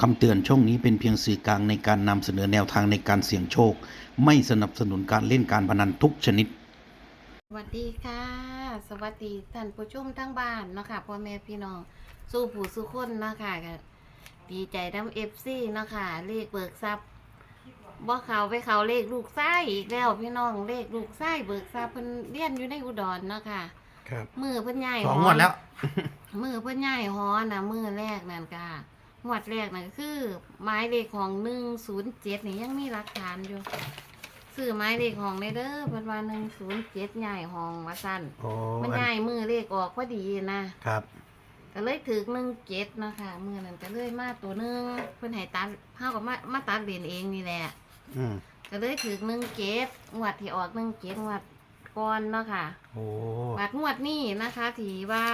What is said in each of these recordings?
คำเตือนช่องนี้เป็นเพียงสื่อกลางในการนำเสนอแนวทางในการเสี่ยงโชค ไม่สนับสนุนการเล่นการพนันทุกชนิด สวัสดีค่ะ สวัสดีท่านผู้ชมทั้งบ้านเนาะค่ะพ่อแม่พี่น้องสู้ผู้สู้คนเนาะค่ะก็ดีใจน้ำเอฟซีเนาะค่ะเลขเบิกทรัพย์บ่เขาไปเขาเลขลูกไส้อีกแล้วพี่น้องเลขลูกไส้เบิกทรัพย์เพิ่นเรียนอยู่ในอุดรเนาะค่ะครับมือเพิ่นใหญ่สองงวดแล้ว มือเพิ่นใหญ่ฮอนะมือแรกนั่นก็ งวดแรกนั่นก็คือ ไม้เลขของหนึ่งศูนย์เจ็ดนี่ยังมีหลักฐานอยู่ซื้อไม้เลขของในเด้อเพิ่นว่าหนึ่งศูนย์เจ็ดใหญ่ห้องว่าสั้นโอ้มันใหญ่มือเลขออกพอดีนะครับ ก็เลยถือหนึ่งเจ็ดเนาะคะมือนั้นก็เลยมาตัวหนึงเพิ่นให้ตัดเฮากับมามาตัดเหรียญเองนี่แหละอืมก็เลยถือหนึ่งเจ็ดงวดที่ออกหนึ่งเจ็ดงวดก่อนเนาะค่ะโอ้บัดงวดนี้นะคะถือว่า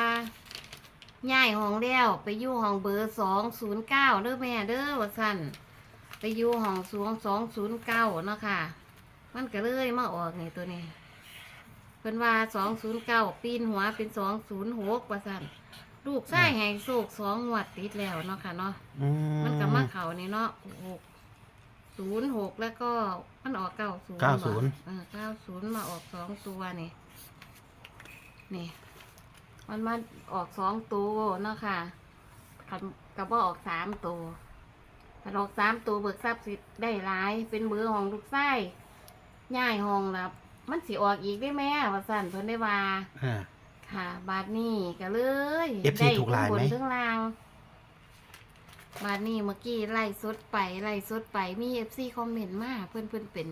ย้ายห้องแล้วไปอยู่ห้องเบอร์สองศูนย์เก้าเด้อแม่เด้อว่าสั่นไปอยู่ห้องสูงสองศูนย์เก้าเนาะค่ะ มันก็เลยมาออกนี่ตัวนี้เป็นว่าสองศูนย์เก้าปีนหัวเป็นสองศูนย์หกว่าสั่นลูกไส้แห่งโศกสองงวดติดแล้วเนาะค่ะเนาะอืมันก็มาเข่านี่เนาะหกศูนย์หกแล้วก็มันออกเก้าศูนย์เก้าศูนย์เออเก้าศูนย์มาออกสองตัวนี่นี่ มันมาออกสองตัวเนาะค่ะคันกระบอกออกสามตัวคันออกสามตัวเบิกทรัพย์สิได้หลาย เป็นเบอร์ของลูกไส้ย่ายห้องแล้วมันสิออกอีกได้แม่ว่าสั่นเพิ่นได้ว่าอ่า ค่ะ บาทนี้ก็เลย FC ถูกหลายไหมด้ทั้งบนทั้งล่าง บาทนี้เมื่อกี้ไล่สดไปไล่สดไปมีเอฟซีคอมเมนต์มาเพื่อนเพื่อนเป็น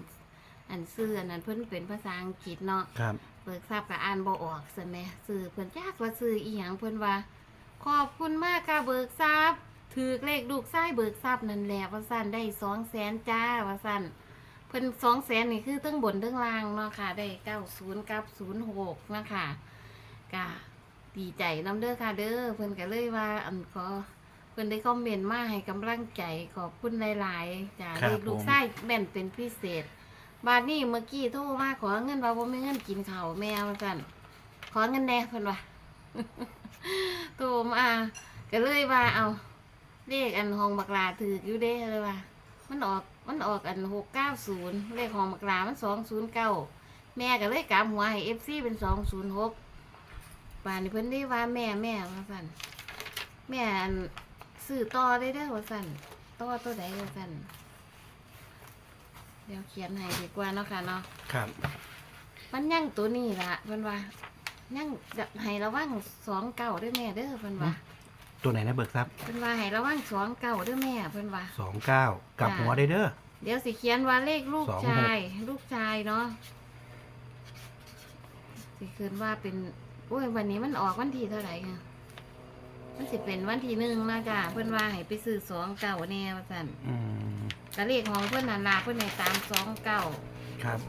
อันซื้ออันนั้นเพื่อนเป็นภาษาอังกฤษเนาะ ครับ เบิกทราบกับอ่านบ่ออกสิแหม่ซื้อเพื่อนยากว่าซื้ออีหยังเพื่อนว่า ขอบคุณมากค่ะเบิกทรัพย์ถือเลขลูกไส้เบิกทรัพย์นั่นแหละว่าสั้นได้สองแสนจ้าว่าสั้นเพิ่นสองแสนนี่คือตั้งบนตั้งล่างเนาะค่ะ ได้เก้าศูนย์กับศูนย์หกนะคะก็ดีใจน้ำเด้อค่ะเด้อเพิ่นก็เลยว่าอันขอเพิ่นได้คอมเมนต์มาให้กำลังใจขอบคุณหลายๆจ้าครับเลขลูกไส้แบ่นเป็นพิเศษ บาดนี้เมื่อกี้โทรมาขอเงินว่าบ่มีเงินกินข้าวแม่ว่าซั่นขอเงินแน่เพิ่นว่าโทรมาก็เลยว่าเอาเลขอันห้องบักลาถืออยู่เด้เลยว่า มันออกมันออกอันหกเก้าศูนย์เลขของบักลามันสองศูนย์เก้าแม่ก็เลยกลับหัวให้เอฟซีเป็นสองศูนย์หกป่านนี้เพิ่นได้ว่าแม่แม่ว่าสั่นแม่อันซื้อต่อได้เด้อว่าสั่นต่อตัวใดว่าสั่น เดี๋ยวเขียนให้ดีกว่าเนาะค่ะเนาะ ครับ มันยั่งตัวนี้ละเพิ่นว่ายั่งจะให้ระวังสองเก้าด้วยแม่เด้อเพิ่นว่าตัวไหนนะเบิกทรัพย์เพิ่นว่าให้ระวังสองเก้าด้วยแม่เพิ่นว่า สองเก้ากลับหัวได้เด้อ เดี๋ยวสิเขียนว่าเลขลูกสองหก ชาย ลูกชายเนาะสิคืนว่าเป็นโอ้ยวันนี้มันออกวันที่เท่าไหร่อะมันสิเป็นวันที่หนึ่งนะจ้ะเพิ่นว่าให้ไปซื้อสองเก้าแน่ว่าสั่นอืม กะเลขของเพิ่นนันลาเพิ่นให้ตามสองเก้าครับ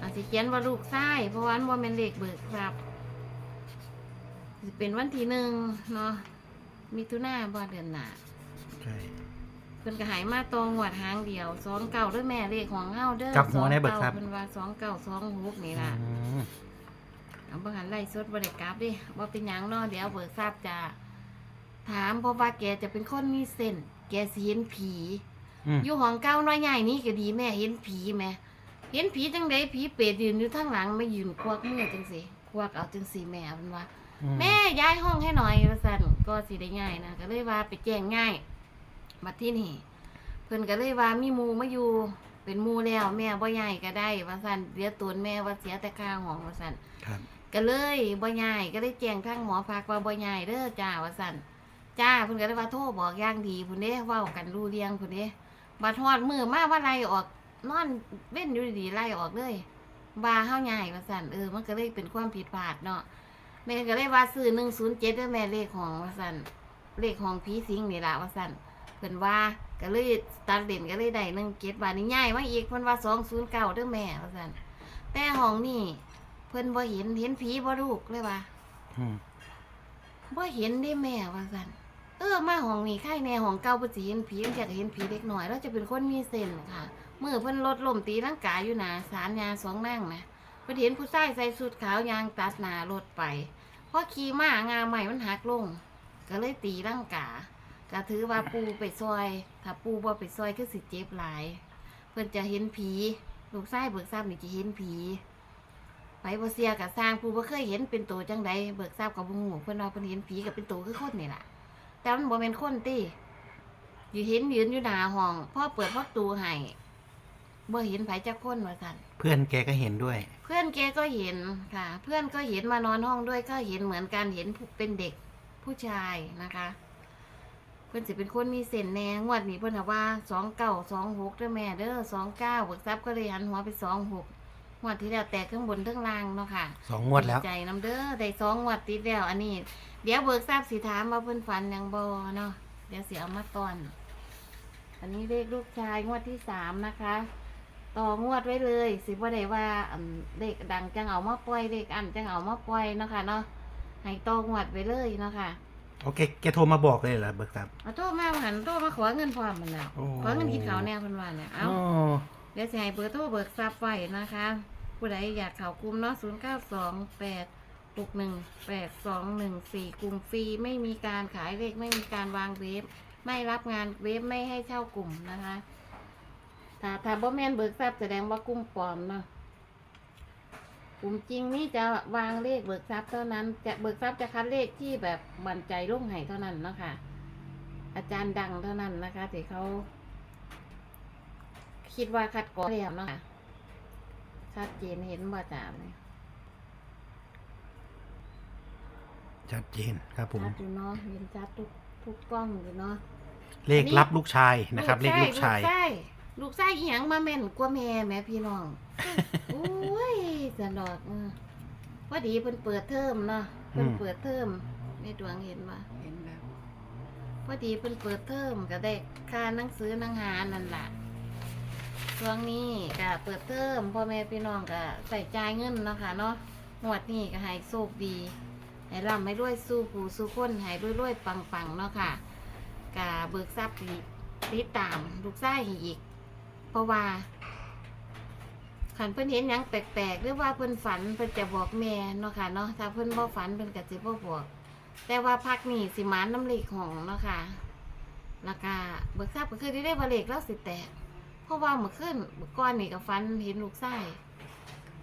อาจสิเขียนว่าลูกชายเพราะว่ามันบ่แม่นเลขเบิกครับสิเป็นวันที่หนึ่งเนาะมิถุนาบ่เดือนหน้าใช่ เพิ่นก็ใหายมาตรงหวดหางเดียวสองเก่าด้วยแม่เลขของเฮาเด้อกลับหัวได้เบิกทรัพย์เพิ่นว่าสองเก่าสองหกนี่ล่ะอืมเอาบ่หันไล่สดบ่ได้กลับเดิบ่เป็นหยังเนาะเดี๋ยวเบิกทราบจะถามเพราะว่าแกจะเป็นคนมีเส้นแกสิเห็นผี อืม อยู่ห้องเก่าน้อยใหญ่นี่ก็ดีแม่เห็นผีแม่เห็นผีจังไดผีเปรตยืนอยู่ทางหลังมายืนควักมือจังซี่ควักเอาจังซี่แม่เพิ่นว่าแม่ย้ายห้องให้หน่อยว่าสั่นก็สิได้ง่ายนะก็เลยว่าไปแจ้งง่ายมาที่นี่เพิ่นก็เลยว่ามีหมูมาอยู่เป็นหมูแล้วแม่บ่ย้ายก็ได้ว่าสั่นเดี๋ยวตูนแม่ว่าเสียแต่ค่าห้องว่าสั่นครับก็เลยบ่ย้ายก็เลยแจ้งทางหมอพักว่าบ่ย้ายเด้อจ้าว่าสั่นจ้าเพิ่นก็เลยว่าโทรบอกอย่างดีพุ่นเด้เว้ากันรู้เรื่องพุ่นเด้ บัดฮอดมือมาว่าไล่ออก นอนเว้นอยู่ดีๆไล่ออกเลยว่าเฮาย้ายว่าสั่นเออมันก็เลยเป็นความผิดพลาดเนาะแม่ก็เลยว่าซื้อหนึ่งศูนย์เจ็ดด้วยแม่เลขของว่าสันเลขของผีสิงนี่ละว่าสันเพิ่นว่าก็เลยตัดเด่นก็เลยได้หนึ่งเจ็ดบาทนี่ง่ายมาอีกเพิ่นว่าสองศูนย์เก้าด้วยแม่ว่าสันแต่ห้องนี่เพิ่นบ่เห็นเห็นผีบ่ลูกเลยว่าอืมบ่เห็นได้แม่ว่าสัน เออมาห้องนี้ใครแน่ห้องเก่าบ่สิเห็นผีอยากเห็นผีเล็กน้อยแล้วจะเป็นคนมีเส้นค่ะมือเพิ่นรถล้มตีร่างกายอยู่น้าศาลยาสองนั่งนะเพิ่นเห็นผู้ชายใส่ชุดขาวยางตัดหน้ารถไปพอขี่มางาใหม่มันหักลง ก็เลยตีร่างกาก็ถือว่าปูไปซอย ถ้าปูบ่ไปซอยคือสิเจ็บหลาย เพิ่นจะเห็นผีลูกชายเบิกทราบนี่จะเห็นผีไปบ่เสียก็สร้างปูบ่เคยเห็นเป็นตัวจังใดเบิกทราบกับบ่ฮู้เพิ่นว่าเพิ่นเห็นผีก็เป็นตัวคือคนนี่ล่ะ แต่มันบ่แม่นคนติอยู่เห็นยืนอยู่หน้าห้องพ่อเปิดประตูให้บ่เห็นไผจักคนว่าซั่นเพื่อนแกก็เห็นด้วย เพื่อนแกก็เห็นค่ะ เพื่อนก็เห็นมานอนห้องด้วยก็เห็นเหมือนกันเห็นผู้เป็นเด็กผู้ชายนะคะ เพื่อนสิเป็นคนมีเส้นแนงวดนี้เพื่อนถามว่าสองเก้าสองหกเด้อแม่เด้อสองเก้าเบิกทรัพย์ก็เลยหันหัวไปสองหกงวดที่แล้วแตกข้างบนข้างล่างเนาะค่ะสองงวดแล้วดีใจน้ำเด้อได้สองงวดติดแล้วอันนี้ เดี๋ยวเบิกทรัพย์สิถามว่าเพื่อนฝันหยังบอเนาะเดี๋ยวสิเอามาตอน อันนี้เลขลูกชายงวดที่สามนะคะ ต่องวดไว้เลย สิบ่ได้ว่าอันเลขดังจังเอามาปล่อยเลขอันจังเอามาปล่อยเนาะค่ะเนาะให้ต่องวดไว้เลยเนาะค่ะโอเคแกโทรมาบอกเลยเหรอเบิกทรัพย์ เอาโทรมาหันโทรมาขอเงินพร้อมมันแล้วโอ้ ขอเงินกินข้าวแน่เพิ่นว่าเนี่ยเอาอ๋อเดี๋ยวสิให้เบอร์โทรเบิกทรัพย์ไว้นะคะ ผู้ใดอยากเข้ากลุ่มเนาะ0928 61 8214กลุ่มฟรีไม่มีการขายเลขไม่มีการวางเว็บไม่รับงานเว็บไม่ให้เช่ากลุ่มนะคะ ถ้าถ้าบ่แมนเบิกทรัพย์แสดงว่ากลุ่มปลอมเนาะกลุ่มจริงนี่จะวางเลขเบิกทรัพย์เท่านั้น จะเบิกทรัพย์จะคัดเลขที่แบบบันใจลุ่งไห้เท่านั้นเนาะคะอาจารย์ดังเท่านั้นนะคะที่เขา คิดว่าคัดกรองแล้วเนาะคะชัดเจนเห็นบ่จามเลย ชัดเจนครับผมชัดอยู่เนาะเห็นชัดทุกทุกกล้องอยู่เนาะเลขรับลูกชายนะครับ เลขลูกชายลูกชายลูกชายอีหยังมาแม่นกว่าแม่แม่พี่น้องโอ้ยสนดอกเออพอดีเพิ่นเปิดเทอมเนาะเพิ่นอืมเปิดเทอมแม่ดวงเห็นบ่เห็นแล้วพอดีเพิ่นเปิดเทอมก็ได้ค่าหนังสือหนังหานั่นล่ะช่วงนี้ก็เปิดเทอมพ่อแม่พี่น้องก็ใส่จ่ายเงินเนาะค่ะเนาะงวดนี้ก็ให้โชคดี ให้ร่ำให้รวยสู้ผู้สู้คนให้รวยๆปังๆเนาะค่ะกะเบิกทรัพย์อีกติดตามลูกชายให้อีก เพราะว่าขันเพิ่นเห็นหยังแปลกๆ หรือว่าเพิ่นฝันเพิ่นจะบอกแม่เนาะค่ะเนาะถ้าเพิ่นบ่ฝันเพิ่นก็สิบ่บอก แต่ว่าพักนี่สิหมานน้ำเหล็กของเนาะค่ะแล้วก็เบิกทราบก็คือได้ได้ว่าเหล็กแล้วสิแตกเพราะว่าเมื่อคืนเมื่อก่อนนี่ก็ฟันเห็นลูกไส้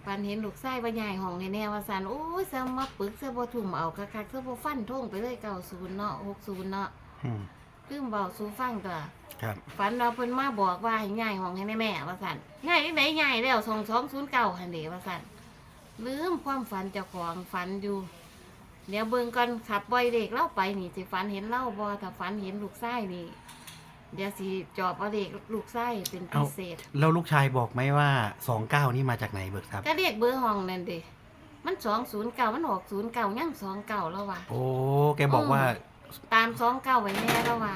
ฟันเห็นลูกไส้ว่าใหญ่ห้องในแนวว่าสันโอ้ยซะมาปึกซะบ่ทุ่มเอาคักๆซะบ่ฟันท่งไปเลย90เนาะ60เนาะอืมลืมเบาสู่ฟังตัวครับฝันเราเพิ่นมาบอกว่าให้ย้ายห้องให้แม่ๆว่าซั่นย้ายที่ไหนย้ายแล้ว2209หั่นเด้ว่าซั่นลืมความฝันเจ้าของฝันอยู่เดี๋ยวเบิ่งก่อนขับปล่อยเด็กเล่าไปนี่สิฝันเห็นเล่าบ่ถ้าฝันเห็นลูกไส้นี่ เดี๋ยวสิจอบเอาเด็กลูกไส้เป็นพิเศษ แล้วลูกชายบอกไหมว่าสองเก้านี่มาจากไหนเบิกทรัพย์ก็เรียกเบอร์ห้องนั่นเด้มัน209มันออก09ยัง29แล้วว่ะโอ้แกบอกว่าตาม29ไว้แน่แล้วว่ะ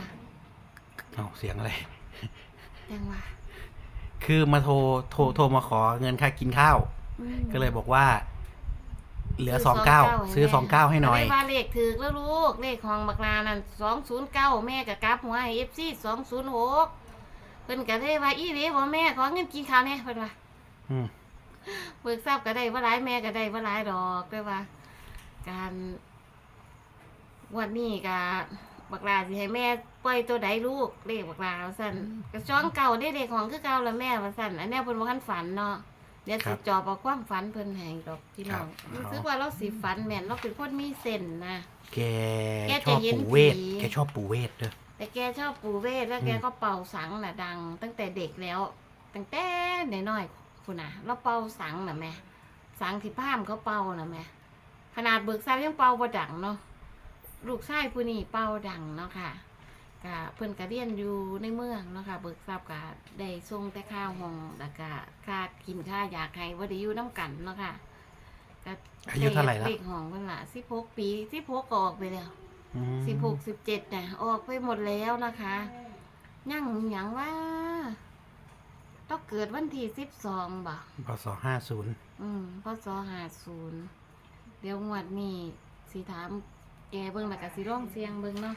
เอาเสียงอะไรจังว่าคือมาโทรโทรโทรมาขอเงินค่ากินข้าว ก็เลยบอกว่า เหลือสองเก้าซื้อสองเก้าให้หน่อยก็เลยว่าเลขถือแล้วลูก เลขของบักลานั่น209แม่ก็กลับหัวให้ FC 206เพิ่นก็เลยว่าอีเด้บ่แม่ขอเงินกินข้าวแน่เพิ่นว่าอืม เบิกทราบก็ได้ว่าร้ายแม่ก็ได้ว่าร้ายดอกได้ว่า การวันนี้ก็บักลาสิให้แม่ปล่อยตัวใดลูกเลขบักลาว่าสั่นกระช่องเก่าได้เลขของคือเก่าแล้วแม่ว่าสั่นอันเนี้ยเพิ่นบ่คันฝันเนาะ เดี๋ยวสิจอบเอาความฝันเพิ่นให้ดอกพี่น้องรู้สึกว่าเราสิฝันแม่นเราเป็นคนมีเส้นนะ แกแกชอบจะเห็นปู่เวทผี แกชอบปู่เวทเด้อ แต่แกชอบปู่เวทแล้วแกอืมก็เป่าสังน่ะดัง ตั้งแต่เด็กแล้ว ตั้งแต่น้อยๆคุณน่ะ เราเป่าสังน่ะแม่สังที่พามเขาเป่าน่ะแม่ขนาดเบิกทราบยังเป่าบ่ดังเนาะลูกชายผู้นี้เป่าดังเนาะค่ะ กะเพิ่นก็เรียนอยู่ในเมืองเนาะค่ะเบิกทราบกะได้ส่งแต่ข้าวห้องแล้วก็ค่ากินค่าอยากให้บ่ได้อยู่น้ำกันเนาะค่ะก็อายุเท่าไหร่แล้วเด็กห้องเพิ่นล่ะ16ปี16ก็ออกไปแล้วอืมสิบหกสิบเจ็ดนะออกไปหมดแล้วนะคะยังหยังว่าต้องเกิดวันที่สิบสองบ่ พศห้าศูนย์อืมพศหาศูนย์เดี๋ยวงวดนี้สิถามแกเบิ่งแล้วก็สิร้องเสียงเบิ่งเนาะ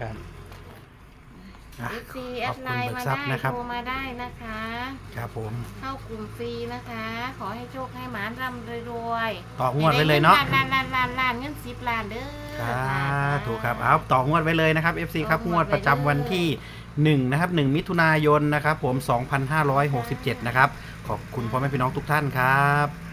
ครับ อะเอฟซีแอขอบดคุณไลน์เบิกมาทรัพได้ย์นะครับ โทรมาได้นะคะ ครับผม เข้ากลุ่มฟรีนะคะ ขอให้โชคให้หมานร่ำรวยต่องวดไว้เลยเนาะล้านล้านล้านล้านเงินสิบล้านเด้อสาธุครับเอาต่องวดไว้เลยนะครับ FC ครับงวดประจำวันที่ 1 นะครับ 1 มิถุนายนนะครับผม 2567 นะครับ ขอบคุณพ่อแม่พี่น้องทุกท่านครับ